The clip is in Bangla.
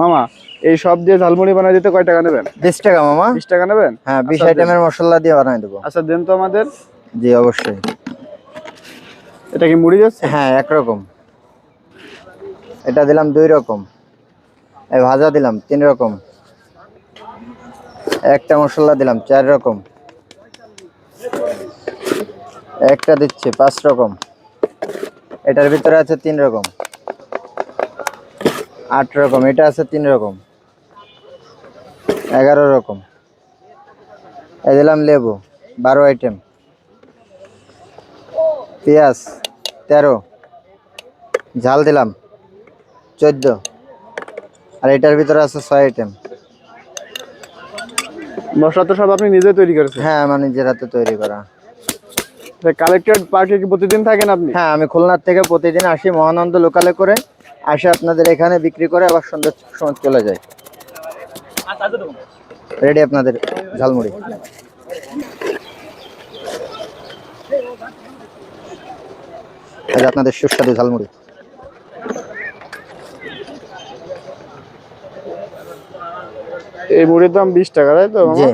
মামা এই সব দিয়ে ঝালমুড়ি বানাই দিতে কয় টাকা নেবেন? বিশ টাকা মামা। বিশ টাকা নেবেন? হ্যাঁ বিশ আচ্ছা, আইটেমের মশলা দিয়ে বানাই দেবো। আচ্ছা দেন তো আমাদের। জি অবশ্যই। এটা কি মুড়ি যাচ্ছে? হ্যাঁ একরকম। এটা দিলাম দুই রকম। এই ভাজা দিলাম তিন রকম। একটা মশলা দিলাম চার রকম। একটা দিচ্ছি পাঁচ রকম। এটার ভিতরে আছে তিন রকম। আট রকম এটা আছে তিন রকম। এগারো রকম। এই দিলাম লেবু বারো আইটেম পেঁয়াজ তেরো। ঝাল দিলাম চোদ্দ। আর এটার ভিতরে আছে ছয় আইটেম মশলা তো সব আপনি নিজে তৈরি করেছেন? হ্যাঁ আমার নিজের হাতে তৈরি করা। কালেক্টেড পার্কে কি প্রতিদিন থাকেন আপনি? হ্যাঁ আমি খুলনার থেকে প্রতিদিন আসি মহানন্দ লোকালে করে। আসে আপনাদের এখানে বিক্রি করে আবার সন্ধ্যার সময় চলে যায়। রেডি আপনাদের ঝালমুড়ি। এই আপনাদের সুস্বাদু ঝালমুড়ি। এই মুড়ির দাম বিশ টাকা তাই তো জি।